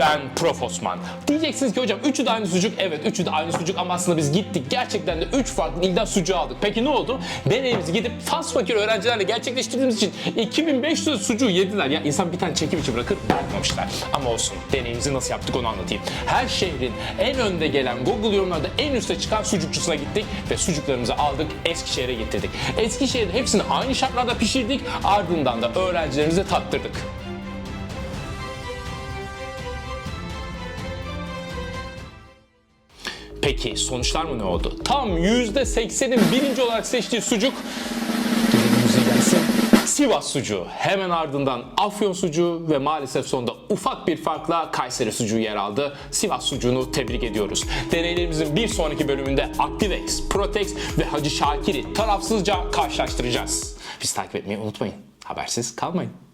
ben Prof. Osman. Diyeceksiniz ki hocam üçü de aynı sucuk. Evet üçü de aynı sucuk ama aslında biz gittik. Gerçekten de üç farklı ilden sucuğu aldık. Peki ne oldu? Deneyimizi gidip fas fakir öğrencilerle gerçekleştirdiğimiz için 2500 sucuğu yediler. Ya insan bir tane çekim için bırakır bırakmamışlar. Ama olsun deneyimizi nasıl yaptık onu anlatayım. Her şehrin en önde gelen Google yorumlarda en üste çıkan sucukçusuna gittik ve sucuklarımızı aldık Eskişehir'e getirdik. Eskişehir'de hepsini aynı şartlarda pişirdik ardından da öğrencilerimize tattırdık. Peki sonuçlar mı ne oldu? Tam %80'in birinci olarak seçtiği sucuk. Sivas sucuğu, hemen ardından Afyon sucuğu ve maalesef sonunda ufak bir farkla Kayseri sucuğu yer aldı. Sivas sucuğunu tebrik ediyoruz. Deneylerimizin bir sonraki bölümünde Activex, Protex ve Hacı Şakir'i tarafsızca karşılaştıracağız. Bizi takip etmeyi unutmayın. Habersiz kalmayın.